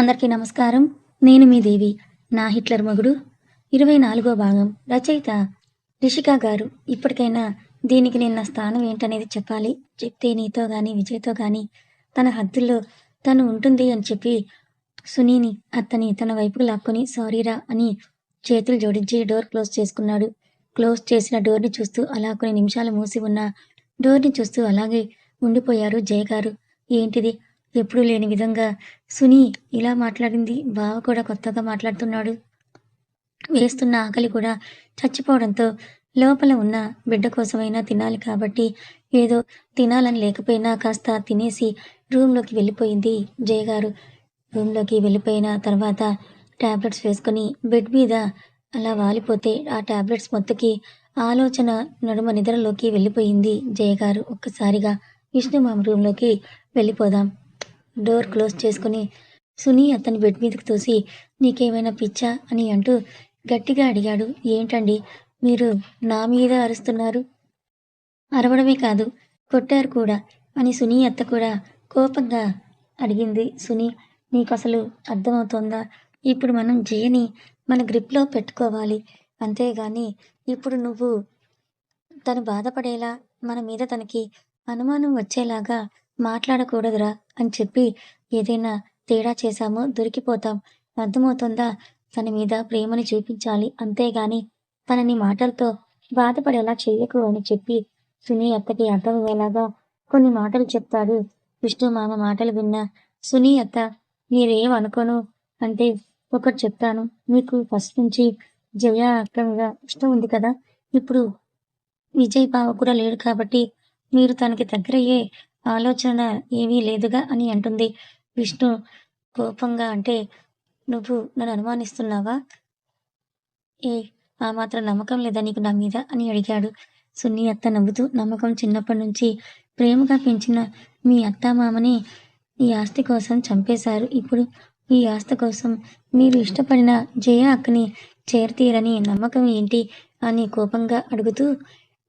అందరికీ నమస్కారం. నేను మీ దేవి నా హిట్లర్ మగుడు. ఇరవై నాలుగో భాగం. రచయిత రిషికా గారు. ఇప్పటికైనా దీనికి నిన్న స్థానం ఏంటనేది చెప్పాలి. చెప్తే నీతో కానీ విజయ్తో కానీ తన హద్దుల్లో తను ఉంటుంది అని చెప్పి సునీని అతని తన వైపుకు లాక్కొని సారీరా అని చేతులు జోడించి డోర్ క్లోజ్ చేసుకున్నాడు. క్లోజ్ చేసిన డోర్ని చూస్తూ అలా కొన్ని నిమిషాలు మూసి ఉన్న డోర్ని చూస్తూ అలాగే ఉండిపోయారు జయ గారు ఏంటిది? ఎప్పుడూ లేని విధంగా సునీ ఇలా మాట్లాడింది. బావ కూడా కొత్తగా మాట్లాడుతున్నాడు. వేస్తున్న ఆకలి కూడా చచ్చిపోవడంతో లోపల ఉన్న బిడ్డ కోసమైనా తినాలి కాబట్టి ఏదో తినాలని లేకపోయినా కాస్త తినేసి రూమ్లోకి వెళ్ళిపోయింది జయ గారు. రూమ్లోకి వెళ్ళిపోయిన తర్వాత టాబ్లెట్స్ వేసుకొని బెడ్ మీద అలా వాలిపోతే ఆ టాబ్లెట్స్ మొత్తకి ఆలోచన నడుమ నిద్రలోకి వెళ్ళిపోయింది జయ గారు. ఒక్కసారిగా విష్ణుమామ రూమ్లోకి వెళ్ళిపోదాం. డోర్ క్లోజ్ చేసుకుని సునీ అతని బెడ్ మీదకి తోసి నీకేమైనా పిచ్చా? అని అంటూ గట్టిగా అడిగాడు. ఏంటండి? మీరు నా మీద అరుస్తున్నారు? అరవడమే కాదు కొట్టారు కూడా అని సునీ అత్త కూడా కోపంగా అడిగింది. సునీ నీకు అసలు అర్థమవుతోందా? ఇప్పుడు మనం జయని మన గ్రిప్లో పెట్టుకోవాలి. అంతేగాని ఇప్పుడు నువ్వు తను బాధపడేలా మన మీద తనకి అనుమానం వచ్చేలాగా మాట్లాడకూడదురా అని చెప్పి ఏదైనా తేడా చేశామో దొరికిపోతాం. అర్థమవుతుందా? తన మీద ప్రేమని చూపించాలి అంతేగాని తనని మాటలతో బాధపడేలా చెయ్యకు అని చెప్పి సునీ అత్తకి అర్థమయ్యేలాగా కొన్ని మాటలు చెప్తాడు. విష్ణు మామ మాటలు విన్న సునీ అత్త మీరేం అనుకోను? అంటే ఒకటి చెప్తాను. మీకు ఫస్ట్ నుంచి జయ అక్కగా ఇష్టం ఉంది కదా? ఇప్పుడు విజయ్ బావ కూడా లేడు కాబట్టి మీరు తనకి దగ్గరయ్యే ఆలోచన ఏమీ లేదుగా అని అంటుంది. విష్ణు కోపంగా అంటే నువ్వు నన్ను అనుమానిస్తున్నావా? ఏ ఆ మాత్రం నమ్మకం లేదా నీకు నా మీద? అని అడిగాడు. సున్ని అత్త నవ్వుతూ నమ్మకం చిన్నప్పటి నుంచి ప్రేమగా పెంచిన మీ అత్త మామని ఈ ఆస్తి కోసం చంపేశారు. ఇప్పుడు ఈ ఆస్తి కోసం మీరు ఇష్టపడిన జయ అక్కని చేరతీరని నమ్మకం ఏంటి అని కోపంగా అడుగుతూ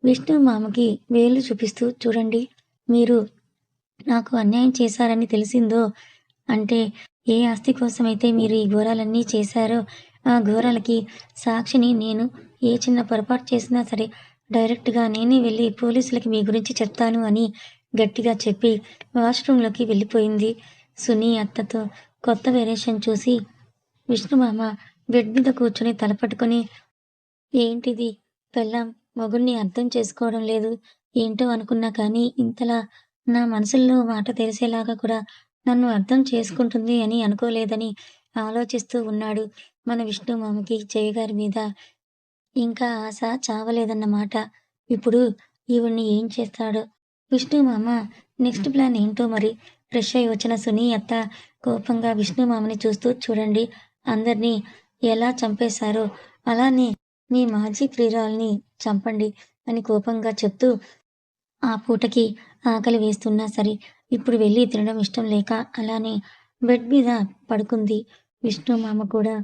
విష్ణు మామకి వేలు చూపిస్తూ చూడండి. మీరు నాకు అన్యాయం చేశారని తెలిసిందో? అంటే ఏ ఆస్తి కోసమైతే మీరు ఈ ఘోరాలన్నీ చేశారో ఆ ఘోరాలకి సాక్షిని నేను ఏ చిన్న పొరపాటు చేసినా సరే డైరెక్ట్గా నేనే వెళ్ళి పోలీసులకి మీ గురించి చెప్తాను అని గట్టిగా చెప్పి వాష్రూమ్లోకి వెళ్ళిపోయింది సునీ అత్తతో. కొత్త వేరియేషన్ చూసి విష్ణుమామ బెడ్ మీద కూర్చొని తలపట్టుకొని ఏంటిది? పెళ్ళాం మొగుడిని అర్థం చేసుకోవడం లేదు. ఏంటో అనుకున్నా కానీ ఇంతలా నా మనసులో మాట తెలిసేలాగా కూడా నన్ను అర్థం చేసుకుంటుంది అని అనుకోలేదని ఆలోచిస్తూ ఉన్నాడు మన విష్ణు మామకి జయగారి మీద. ఇంకా ఆశ చావలేదన్నమాట. ఇప్పుడు ఈవిడ్ని ఏం చేస్తాడో? విష్ణు మామ నెక్స్ట్ ప్లాన్ ఏంటో మరి? ఫ్రెష్ అయి వచ్చిన సునీ అత్త కోపంగా విష్ణు మామని చూస్తూ చూడండి అందరినీ ఎలా చంపేశారో. అలానే మీ మాజీ ప్రియురాల్ని చంపండి అని కోపంగా చెప్తూ ఆ పూటకి ఆకలి వేస్తున్నా సరే ఇప్పుడు వెళ్ళి తినడం ఇష్టం లేక అలానే బెడ్ మీద పడుకుంది విష్ణు మామ కూడా.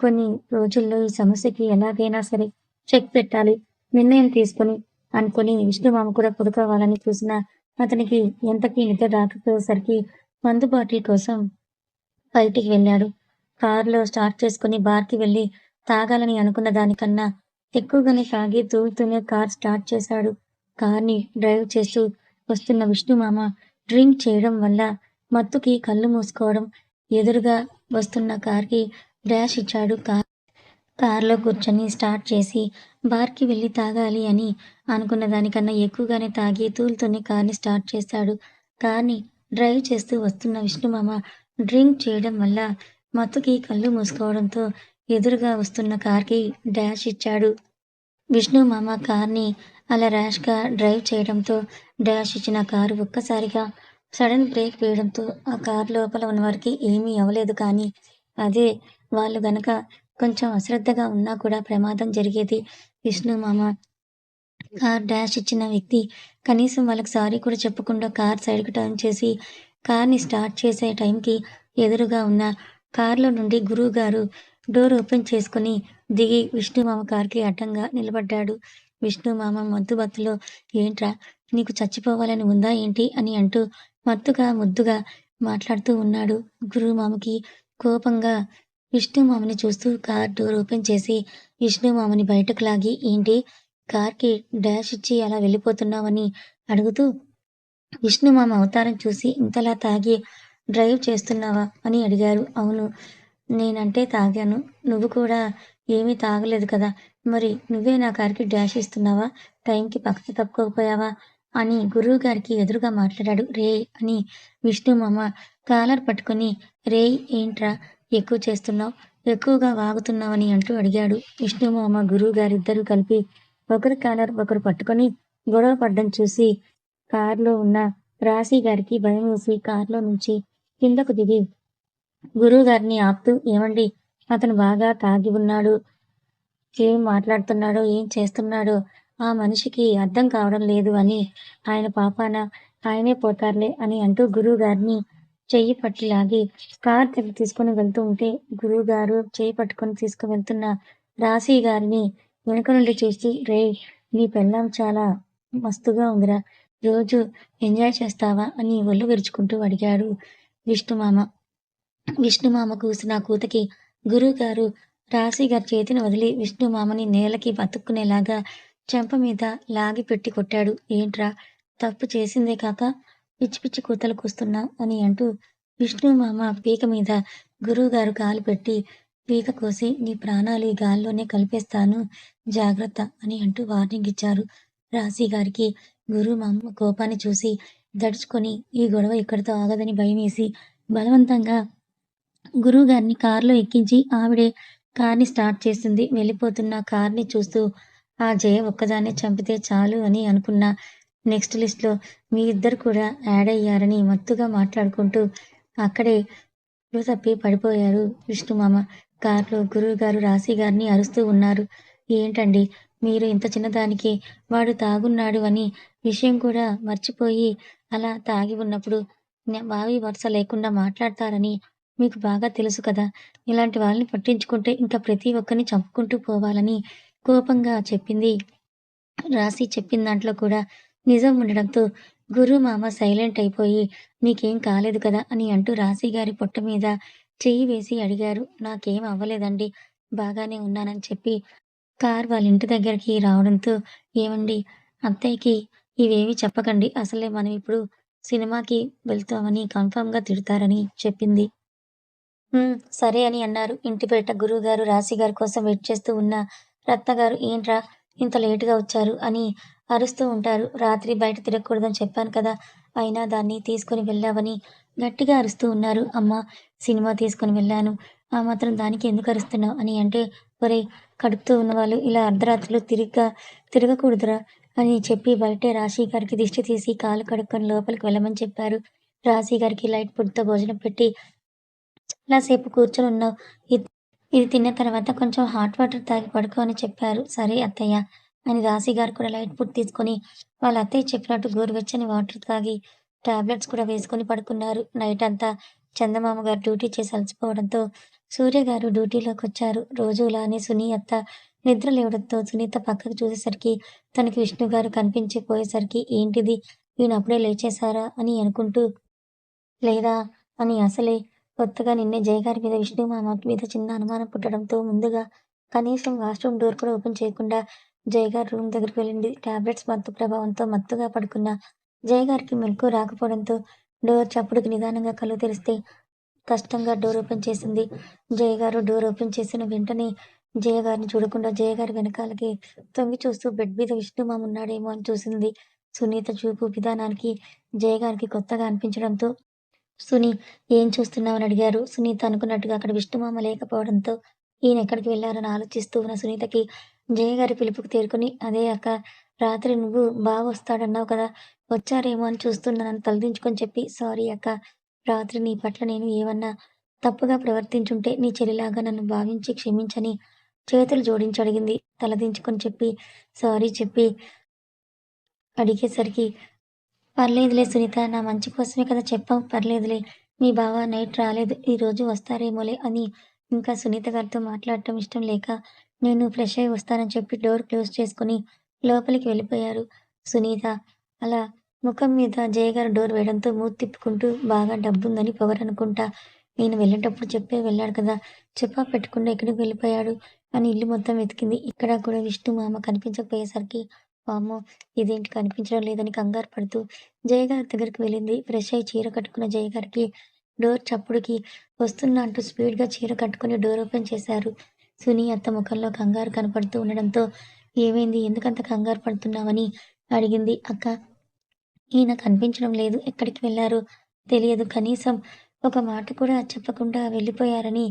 కొన్ని రోజుల్లో ఈ సమస్యకి ఎలాగైనా సరే చెక్ పెట్టాలి నిర్ణయం తీసుకొని అనుకొని విష్ణు మామ కూడా పడుకోవాలని చూసిన అతనికి ఎంతకీ నిద్ర రాకపోయేసరికి మందు బాటిల్ కోసం బయటికి వెళ్ళాడు. కారులో స్టార్ట్ చేసుకుని బార్కి వెళ్ళి తాగాలని అనుకున్న దానికన్నా ఎక్కువగానే తాగి తూలుతూనే కార్ స్టార్ట్ చేశాడు. కార్ని డ్రైవ్ చేస్తూ వస్తున్న విష్ణుమామ డ్రింక్ చేయడం వల్ల మత్తుకి కళ్ళు మూసుకోవడం ఎదురుగా వస్తున్న కార్కి డ్యాష్ ఇచ్చాడు కార్. కార్లో కూర్చొని స్టార్ట్ చేసి బార్కి వెళ్ళి తాగాలి అని అనుకున్న దానికన్నా ఎక్కువగానే తాగి తూలుతూనే కార్ని స్టార్ట్ చేశాడు కార్ని డ్రైవ్ చేస్తూ వస్తున్న విష్ణుమామ డ్రింక్ చేయడం వల్ల మత్తుకి కళ్ళు మూసుకోవడంతో ఎదురుగా వస్తున్న కార్కి డ్యాష్ ఇచ్చాడు. విష్ణు మామ కార్ని అలా ర్యాష్గా డ్రైవ్ చేయడంతో డాష్ ఇచ్చిన కారు ఒక్కసారిగా సడన్ బ్రేక్ వేయడంతో ఆ కార్ లోపల ఉన్న వారికి ఏమీ అవ్వలేదు కానీ అదే వాళ్ళు గనక కొంచెం అశ్రద్ధగా ఉన్నా కూడా ప్రమాదం జరిగేది విష్ణు మామ. కార్ డాష్ ఇచ్చిన వ్యక్తి కనీసం వాళ్ళకి సారీ కూడా చెప్పకుండా కార్ సైడ్కి టర్న్ చేసి కార్ని స్టార్ట్ చేసే టైంకి ఎదురుగా ఉన్న కార్లో నుండి గురువు గారు డోర్ ఓపెన్ చేసుకుని దిగి విష్ణుమామ కారుకి అడ్డంగా నిలబడ్డాడు. విష్ణుమామ మద్దు బత్తులో ఏంట్రా నీకు చచ్చిపోవాలని ఉందా ఏంటి? అని అంటూ మత్తుగా ముద్దుగా మాట్లాడుతూ ఉన్నాడు గురువు మామకి కోపంగా. విష్ణుమామని చూస్తూ కార్ డోర్ ఓపెన్ చేసి విష్ణుమామని బయటకు లాగి ఏంటి? కార్కి డాష్ ఇచ్చి అలా వెళ్ళిపోతున్నావని అడుగుతూ విష్ణుమామ అవతారం చూసి ఇంతలా తాగి డ్రైవ్ చేస్తున్నావా? అని అడిగారు. అవును నేనంటే తాగాను. నువ్వు కూడా ఏమీ తాగలేదు కదా. మరి నువ్వే నా కార్కి డాష్ ఇస్తున్నావా? టైంకి పక్కకి తప్పుకోకపోయావా అని గురువు గారికి ఎదురుగా మాట్లాడాడు. రే అని విష్ణుమామ కాలర్ పట్టుకొని రే ఏంట్రా ఎక్కువ చేస్తున్నావు? ఎక్కువగా వాగుతున్నావని అంటూ అడిగాడు. విష్ణుమామ గురువు గారిద్దరూ కలిపి ఒకరి కాలర్ ఒకరు పట్టుకొని గొడవ పడ్డం చూసి కారులో ఉన్న రాశి గారికి భయం వేసి కారులో నుంచి కిందకు దిగి గురువు గారిని ఆపుతూ ఏమండి అతను బాగా తాగి ఉన్నాడు. ఏం మాట్లాడుతున్నాడో ఏం చేస్తున్నాడో ఆ మనిషికి అర్థం కావడం లేదు అని ఆయన పాపాన ఆయనే పోతారులే అని అంటూ గురువు గారిని చెయ్యి పట్టి లాగి కార్ దగ్గర తీసుకుని వెళ్తూ ఉంటే గురువు గారు చెయ్యి పట్టుకొని తీసుకువెళ్తున్న రాశి గారిని వెనుక నుండి చూసి రే నీ పెళ్ళాం చాలా మస్తుగా ఉందిరా. రోజు ఎంజాయ్ చేస్తావా? అని ఒళ్ళు విరుచుకుంటూ అడిగాడు విష్ణుమామ. విష్ణుమామ కూసిన కూతకి గురువు గారు రాశి గారి చేతిని వదిలి విష్ణుమామని నేలకి బతుక్కునేలాగా చెంప మీద లాగి పెట్టి కొట్టాడు. ఏంట్రా? తప్పు చేసిందే కాక పిచ్చి పిచ్చి కూతలు కూస్తున్నా అని అంటూ విష్ణుమామ పీక మీద గురువుగారు కాలు పెట్టి పీక కోసి నీ ప్రాణాలు ఈ గాల్లోనే కలిపేస్తాను జాగ్రత్త అని అంటూ వార్నింగ్ ఇచ్చారు. రాశి గారికి గురుమామ కోపాన్ని చూసి దడుచుకొని ఈ గొడవ ఇక్కడితో ఆగదని భయమేసి బలవంతంగా గురువు గారిని కారులో ఎక్కించి ఆవిడే కార్ని స్టార్ట్ చేసింది. వెళ్ళిపోతున్న కార్ని చూస్తూ ఆ జయ ఒక్కదాన్ని చంపితే చాలు అని అనుకున్న నెక్స్ట్ లిస్ట్లో మీ ఇద్దరు కూడా యాడ్ అయ్యారని మత్తుగా మాట్లాడుకుంటూ అక్కడే తప్పి పడిపోయారు. విష్ణుమామ కారులో గురువు గారు రాశి గారిని అరుస్తూ ఉన్నారు. ఏంటండి? మీరు ఇంత చిన్నదానికి వాడు తాగున్నాడు అని విషయం కూడా మర్చిపోయి అలా తాగి ఉన్నప్పుడు బావి వరుస లేకుండా మాట్లాడతారని మీకు బాగా తెలుసు కదా. ఇలాంటి వాళ్ళని పట్టించుకుంటే ఇంకా ప్రతి ఒక్కరిని చంపుకుంటూ పోవాలని కోపంగా చెప్పింది. రాసి చెప్పిన దాంట్లో కూడా నిజం ఉండడంతో గురు మామ సైలెంట్ అయిపోయి నీకేం కాలేదు కదా అని అంటూ రాశి గారి పొట్ట మీద చెయ్యి వేసి అడిగారు. నాకేం అవ్వలేదండి. బాగానే ఉన్నానని చెప్పి కార్ వాళ్ళ ఇంటి దగ్గరికి రావడంతో ఏమండి? అత్తయ్యకి ఇవేవి చెప్పకండి. అసలే మనం ఇప్పుడు సినిమాకి వెళ్తామని కన్ఫర్మ్గా తిడతారని చెప్పింది. సరే అని అన్నారు. ఇంటి బయట గురువు గారు రాశి కోసం వెయిట్ చేస్తూ ఉన్న రత్న గారు ఏంట్రా ఇంత లేటుగా వచ్చారు అని అరుస్తూ ఉంటారు. రాత్రి బయట తిరగకూడదని చెప్పాను కదా అయినా దాన్ని తీసుకుని వెళ్ళావని గట్టిగా అరుస్తూ ఉన్నారు. అమ్మ సినిమా తీసుకుని వెళ్ళాను. ఆ మాత్రం దానికి ఎందుకు అరుస్తున్నావు అని అంటే ఒరే కడుపుతూ ఉన్నవాళ్ళు ఇలా అర్ధరాత్రిలో తిరిగ్గా తిరగకూడదురా అని చెప్పి బయటే రాశి గారికి దిష్టి తీసి కాలు కడుక్కొని లోపలికి వెళ్ళమని చెప్పారు. రాశి గారికి లైట్ ఫుడ్తో భోజనం పెట్టి చాలాసేపు కూర్చొని ఉన్నావు ఇది తిన్న తర్వాత కొంచెం హాట్ వాటర్ తాగి పడుకో అని చెప్పారు. సరే అత్తయ్య. అని రాశి గారు కూడా లైట్ ఫుడ్ తీసుకొని వాళ్ళ అత్తయ్య చెప్పినట్టు గోరువెచ్చని వాటర్ తాగి టాబ్లెట్స్ కూడా వేసుకొని పడుకున్నారు. నైట్ అంతా చందమామ గారు డ్యూటీ చేసి అలసిపోవడంతో సూర్య గారు డ్యూటీలోకి వచ్చారు. రోజులానే సునీ అత్త నిద్ర లేవడంతో సునీత పక్కకు చూసేసరికి తనకి విష్ణు గారు కనిపించిపోయేసరికి ఏంటిది? ఈయన అప్పుడే లేచేశారా అని అనుకుంటూ లేదా అని అసలే కొత్తగా నిన్నే జయగారి మీద విష్ణు మామ మీద చిన్న అనుమానం పుట్టడంతో ముందుగా కనీసం వాష్రూమ్ డోర్ కూడా ఓపెన్ చేయకుండా జయ గారి రూమ్ దగ్గరికి వెళ్ళింది. టాబ్లెట్స్ మత్తు ప్రభావంతో మత్తుగా పడుకున్న జయగారికి మెలకు రాకపోవడంతో డోర్ చప్పుడుకి నిదానంగా కళ్ళు తెరిస్తే కష్టంగా డోర్ ఓపెన్ చేసింది. జయగారు డోర్ ఓపెన్ చేసిన వెంటనే జయగారిని చూడకుండా జయగారి వెనకాలకి తొంగి చూస్తూ బెడ్ మీద విష్ణుమామ ఉన్నాడేమో అని చూసింది. సునీత చూపు విధానానికి జయగారికి కొత్తగా అనిపించడంతో సునీ ఏం చూస్తున్నావని అడిగారు. సునీత అనుకున్నట్టుగా అక్కడ విష్ణుమామ లేకపోవడంతో ఈయన ఎక్కడికి వెళ్ళారని ఆలోచిస్తూ ఉన్న సునీతకి జయ గారి పిలుపుకు తేరుకుని అదే అక్క రాత్రి నువ్వు బాగా వస్తాడన్నావు కదా వచ్చారేమో అని చూస్తున్నానని తలదించుకొని చెప్పి సారీ అక్క రాత్రి నీ పట్ల నేను ఏమన్నా తప్పుగా ప్రవర్తించుంటే నీ చెల్లిలాగా నన్ను భావించి క్షమించని చేతులు జోడించి అడిగింది. తలదించుకొని చెప్పి సారీ చెప్పి అడిగేసరికి పర్లేదులే సునీత నా మంచి కోసమే కదా చెప్పాం పర్లేదులే మీ బావ నైట్ రాలేదు ఈ రోజు వస్తారేమోలే అని ఇంకా సునీత గారితో మాట్లాడటం ఇష్టం లేక నేను ఫ్రెష్ అయి వస్తానని చెప్పి డోర్ క్లోజ్ చేసుకుని లోపలికి వెళ్ళిపోయారు. సునీత అలా ముఖం మీద జయ గారు డోర్ వేయడంతో మూతి తిప్పుకుంటూ బాగా డబ్బుందని పొగరనుకుంటా నేను వెళ్ళేటప్పుడు చెప్పే వెళ్ళాడు కదా చెప్పా పెట్టకుండా ఎక్కడికి వెళ్ళిపోయాడు అని ఇల్లు మొత్తం వెతికింది. ఇక్కడ కూడా విష్ణు మామ కనిపించకపోయేసరికి పాము ఇదేంటి కనిపించడం లేదని కంగారు పడుతూ జయగారి దగ్గరికి వెళ్ళింది. ఫ్రెష్ అయి చీర కట్టుకున్న జయగారికి డోర్ చప్పుడుకి వస్తున్నా అంటూ స్పీడ్గా చీర కట్టుకుని డోర్ ఓపెన్ చేశారు. సునీ అత్త ముఖంలో కంగారు కనపడుతూ ఉండడంతో ఏమైంది? ఎందుకంత కంగారు పడుతున్నావని? అడిగింది. అక్క ఈయన కనిపించడం లేదు. ఎక్కడికి వెళ్ళారు తెలియదు. కనీసం ఒక మాట కూడా చెప్పకుండా వెళ్ళిపోయారని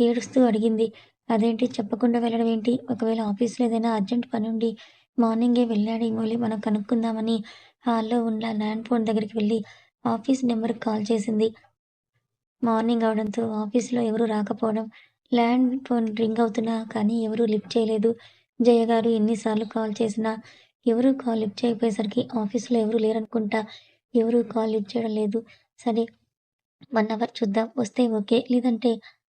ఏడుస్తూ అడిగింది. అదేంటి? చెప్పకుండా వెళ్ళడం ఏంటి? ఒకవేళ ఆఫీస్లో ఏదైనా అర్జెంట్ పని ఉండి మార్నింగే వెళ్ళాడేమోలే మనం కనుక్కుందామని. హాల్లో ఉన్న ల్యాండ్ ఫోన్ దగ్గరికి వెళ్ళి ఆఫీస్ నెంబర్కి కాల్ చేసింది. మార్నింగ్ అవడంతో ఆఫీస్లో ఎవరూ రాకపోవడం ల్యాండ్ ఫోన్ రింగ్ అవుతున్నా కానీ ఎవరూ లిఫ్ట్ చేయలేదు. జయ గారు ఎన్నిసార్లు కాల్ చేసినా ఎవరు కాల్ లిఫ్ట్ చేయకపోయేసరికి ఆఫీస్లో ఎవరు లేరనుకుంటా ఎవరు కాల్ లిఫ్ట్ చేయడం లేదు. సరే వన్ అవర్ చూద్దాం వస్తే ఓకే. లేదంటే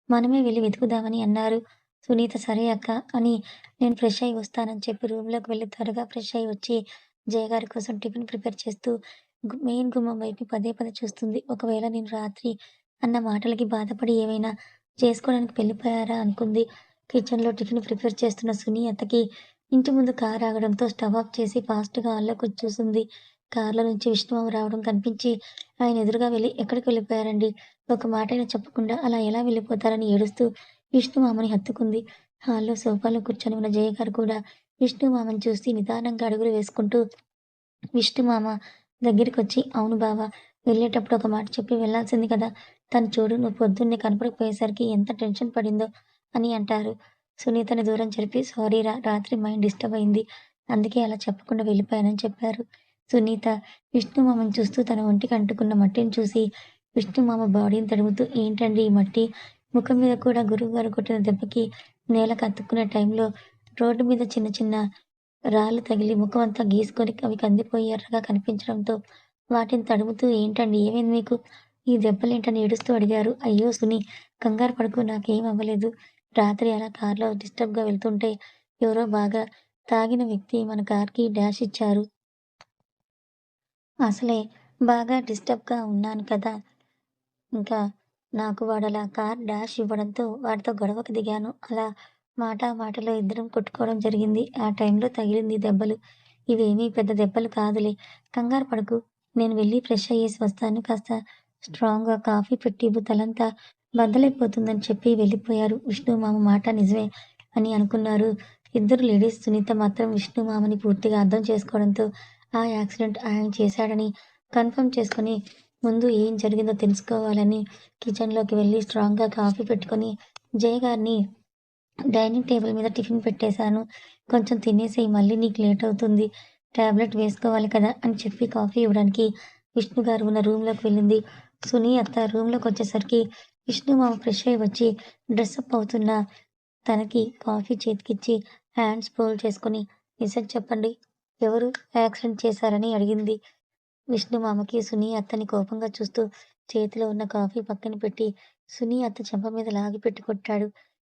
మనమే వెళ్ళి వెతుకుదామని అన్నారు. సునీత సరే అక్క అని నేను ఫ్రెష్ అయ్యి వస్తానని చెప్పి రూమ్లోకి వెళ్ళి త్వరగా ఫ్రెష్ అయ్యి వచ్చి జయ గారి కోసం టిఫిన్ ప్రిపేర్ చేస్తూ మెయిన్ గుమ్మం వైపు పదే పదే చూస్తుంది. ఒకవేళ నేను రాత్రి అన్న మాటలకి బాధపడి ఏమైనా చేసుకోవడానికి వెళ్ళిపోయారా అనుకుంది. కిచెన్లో టిఫిన్ ప్రిపేర్ చేస్తున్న సునీ అత్తకి ఇంటి ముందు కార్ ఆగడంతో స్టవ్ ఆఫ్ చేసి ఫాస్ట్గా హాల్లోకి వచ్చి చూసింది. కార్లో నుంచి విష్ణుబాబు రావడం కనిపించి ఆయన ఎదురుగా వెళ్ళి ఎక్కడికి వెళ్ళిపోయారండి? ఒక మాటైనా చెప్పకుండా అలా ఎలా వెళ్ళిపోతారని ఏడుస్తూ విష్ణుమామని హత్తుకుంది. హాల్లో సోఫాలో కూర్చొని ఉన్న జయగారు కూడా విష్ణుమామని చూసి నిదానంగా అడుగులు వేసుకుంటూ విష్ణుమామ దగ్గరికి వచ్చి అవును బావా వెళ్ళేటప్పుడు ఒక మాట చెప్పి వెళ్ళాల్సింది కదా. తను చూడు నువ్వు పొద్దున్నే కనపడకపోయేసరికి ఎంత టెన్షన్ పడిందో అని అంటారు. సునీతని దూరం జరిపి సారీ రా రాత్రి మైండ్ డిస్టర్బ్ అయింది. అందుకే అలా చెప్పకుండా వెళ్ళిపోయానని చెప్పారు. సునీత విష్ణుమామని చూస్తూ తన ఒంటికి అంటుకున్న మట్టిని చూసి విష్ణుమామ బాడీని తడుముతూ ఏంటండి ఈ మట్టి? ముఖం మీద కూడా గురువు గారు కొట్టిన దెబ్బకి నేల అతుక్కునే టైంలో రోడ్డు మీద చిన్న చిన్న రాళ్ళు తగిలి ముఖం అంతా గీసుకొని అవి కందిపోయి ఎర్రగా కనిపించడంతో వాటిని తడుముతూ ఏంటండి ఏమైంది మీకు? ఈ దెబ్బలేంటని ఏడుస్తూ అడిగారు. అయ్యో సుని కంగారు పడుకు నాకేం అవ్వలేదు. రాత్రి అలా కారులో డిస్టర్బ్గా వెళ్తుంటే ఎవరో బాగా తాగిన వ్యక్తి మన కార్కి డాష్ ఇచ్చారు. అసలే బాగా డిస్టర్బ్గా ఉన్నాను కదా. ఇంకా నాకు వాడలా కార్ డాష్ ఇవ్వడంతో వాడితో గొడవకు దిగాను. అలా మాట మాటలో ఇద్దరం కొట్టుకోవడం జరిగింది. ఆ టైంలో తగిలింది దెబ్బలు. ఇవేమీ పెద్ద దెబ్బలు కాదులే. కంగారు పడకు. నేను వెళ్ళి ఫ్రెష్ అయ్యేసి వస్తాను. కాస్త స్ట్రాంగ్గా కాఫీ పెట్టి తలంతా బద్దలైపోతుందని చెప్పి వెళ్ళిపోయారు. విష్ణు మామ మాట నిజమే అని అనుకున్నారు. ఇద్దరు లేడీస్ సునీత మాత్రం విష్ణు మామని పూర్తిగా అర్థం చేసుకోవడంతో ఆ యాక్సిడెంట్ ఆయన చేశాడని కన్ఫర్మ్ చేసుకొని ముందు ఏం జరిగిందో తెలుసుకోవాలని కిచెన్లోకి వెళ్ళి స్ట్రాంగ్గా కాఫీ పెట్టుకొని జయ గారిని డైనింగ్ టేబుల్ మీద టిఫిన్ పెట్టేశాను. కొంచెం తినేసి మళ్ళీ నీకు లేట్ అవుతుంది. టాబ్లెట్ వేసుకోవాలి కదా అని చెప్పి కాఫీ ఇవ్వడానికి విష్ణు గారు ఉన్న రూమ్లోకి వెళ్ళింది. సునీ అత్త రూమ్లోకి వచ్చేసరికి విష్ణు మామ ఫ్రెష్ అయ్యి వచ్చి డ్రెస్అప్ అవుతున్న తనకి కాఫీ చేతికిచ్చి హ్యాండ్స్ పోల్ చేసుకొని నిజం చెప్పండి ఎవరు యాక్సిడెంట్ చేశారని అడిగింది. విష్ణు మామకి సునీ అత్తని కోపంగా చూస్తూ చేతిలో ఉన్న కాఫీ పక్కన పెట్టి సునీ అత్త చెంప మీద లాగి పెట్టి కొట్టాడు.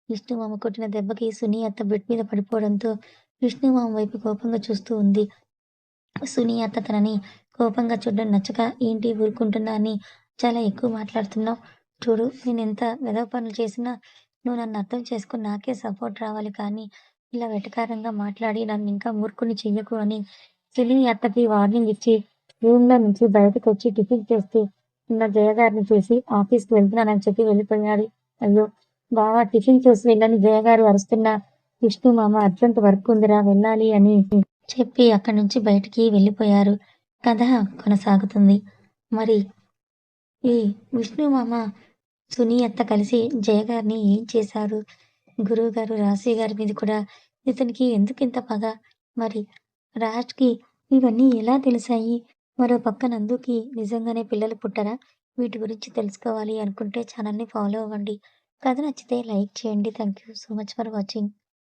విష్ణు మామ కొట్టిన దెబ్బకి సునీ అత్త బెడ్ మీద పడిపోవడంతో విష్ణు మామ వైపు కోపంగా చూస్తూ ఉంది. సునీ అత్త తనని కోపంగా చూడడం నచ్చక ఏంటి ఊరుకుంటున్నా అని చాలా ఎక్కువ మాట్లాడుతున్నావు. చూడు నేను ఎంత వెదవ పనులు చేసినా నువ్వు నన్ను అర్థం చేసుకుని నాకే సపోర్ట్ రావాలి కానీ ఇలా వెటకారంగా మాట్లాడి నన్ను ఇంకా మూర్ఖుని చెయ్యకు అని సునీ అత్తకి వార్నింగ్ ఇచ్చి రూమ్లో నుంచి బయటకు వచ్చి టిఫిన్ చేస్తూ ఉన్న జయగారిని చూసి ఆఫీస్కి వెళ్తున్నానని చెప్పి వెళ్ళిపోయాడు. అయ్యో బావా టిఫిన్ చూసి వెళ్ళని జయగారు అరుస్తున్న విష్ణు మామ అర్జెంట్ వర్క్ ఉందిరా వెళ్ళాలి అని చెప్పి అక్కడి నుంచి బయటికి వెళ్ళిపోయారు. కథ కొనసాగుతుంది. మరి ఈ విష్ణు మామ సునీ అత్త కలిసి జయగారిని ఏం చేశారు? గురువు గారు రాశి గారి మీద కూడా ఇతనికి ఎందుకు ఇంత పగ? మరి రాజ్కి ఇవన్నీ ఎలా తెలిసాయి? మరో పక్క నందుకి నిజంగానే పిల్లలు పుట్టరా? వీటి గురించి తెలుసుకోవాలి అనుకుంటే ఛానల్ని ఫాలో అవ్వండి. కథ నచ్చితే లైక్ చేయండి. Thank you so much for watching.